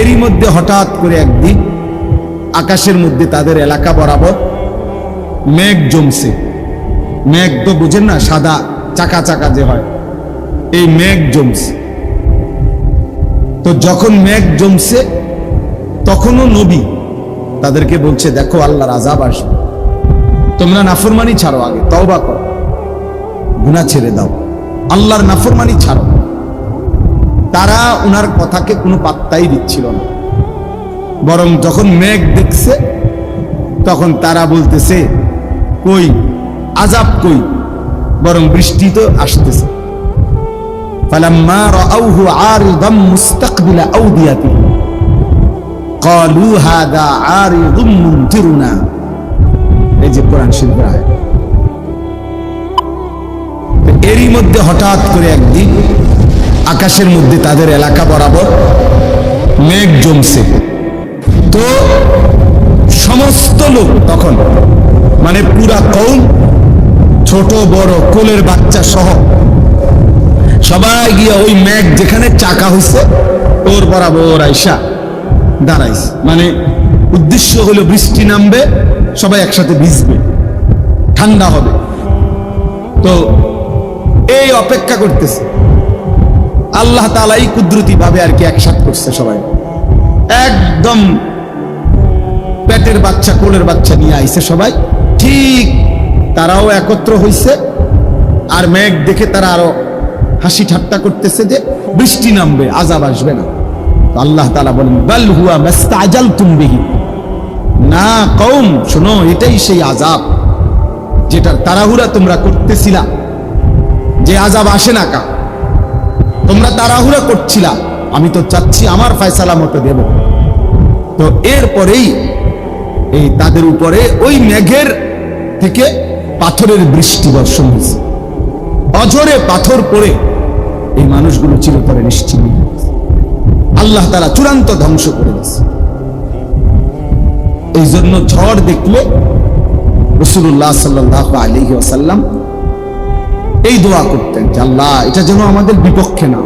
এরই মধ্যে হঠাৎ করে একদিন আকাশের মধ্যে তাদের এলাকা বরাবর মেঘ জমছে। মেঘ তো বুঝেন না, সাদা, চাকা চাকা যে হয়। এই মেঘ জমছে। তো যখন মেঘ জমছে, তখনও নবী তাদেরকে বলছে, দেখো, আল্লাহর আজাব আসবে। তোমরা নাফরমানি ছাড়ো আগে, তওবা করো। গুনাহ ছেড়ে দাও। আল্লাহর নাফরমানি ছাড়ো। তারা উনার কথাকে কোনো পাত্তাই দিচ্ছিল না বরং যখন মেঘ দেখছে তখন তারা বলতেছে কই আজাব কই বরং বৃষ্টি তো আসতেছে فلما رأوه عارضا مستقبل أوديتهم قالوا هذا عارض ممطرنا এই যে কোরআন শরীফের আয়াত তো এরই মধ্যে হঠাৎ করে একদিন আকাশের মধ্যে তাদের এলাকা বরাবর মেঘ জমছে। তো সমস্ত লোক তখন মানে পুরা কৌম, ছোট, বড়, কোলের বাচ্চা সহ, সবাই গিয়ে ওই মেঘ যেখানে চাকা হইছে ওর বরাবর আইসা দাঁড়াইছে। মানে উদ্দেশ্য হলো বৃষ্টি নামবে, সবাই একসাথে ভিজবে। ঠান্ডা হবে। তো এই অপেক্ষা করতেছে। আল্লাহ তালাই কুদরতি ভাবে আর কি একসাথ করছে সবাই। একদম পেটের বাচ্চা, কোলের বাচ্চা নিয়ে আইছে সবাই। ঠিক তারাও একত্র হইছে আর মেঘ দেখে তারা আরও হাসি ঠাট্টা করতেছে যে বৃষ্টি নামবে, আজাব আসবে না। আল্লাহ তালা বলেন, বাল হুয়া মাস্তাজাল তুমবিহি না কম শোনো, এটাই সেই আজাব যেটার তাড়াহুড়া তোমরা করতেছিলা। যে আজাব আসে না কা তোমরা তাড়াহুড়া করছিলা। আমি তো চাচ্ছি আমার ফয়সালা মতো দেব। তো এরপরেই এই তাদের উপরে ওই মেঘের থেকে পাথরের বৃষ্টি বর্ষণ হয়েছে। অঝরে পাথর পড়ে এই মানুষগুলো চিরতরে নিশ্চিন্ন আল্লাহ তারা চূড়ান্ত ধ্বংস করে দিয়েছে। এই জন্য ঝড় দেখলে রসুল্লাহ সাল্লাহ আলহি আসাল্লাম এই দোয়া করতেন যে আল্লাহ এটা যেন আমাদের বিপক্ষে না।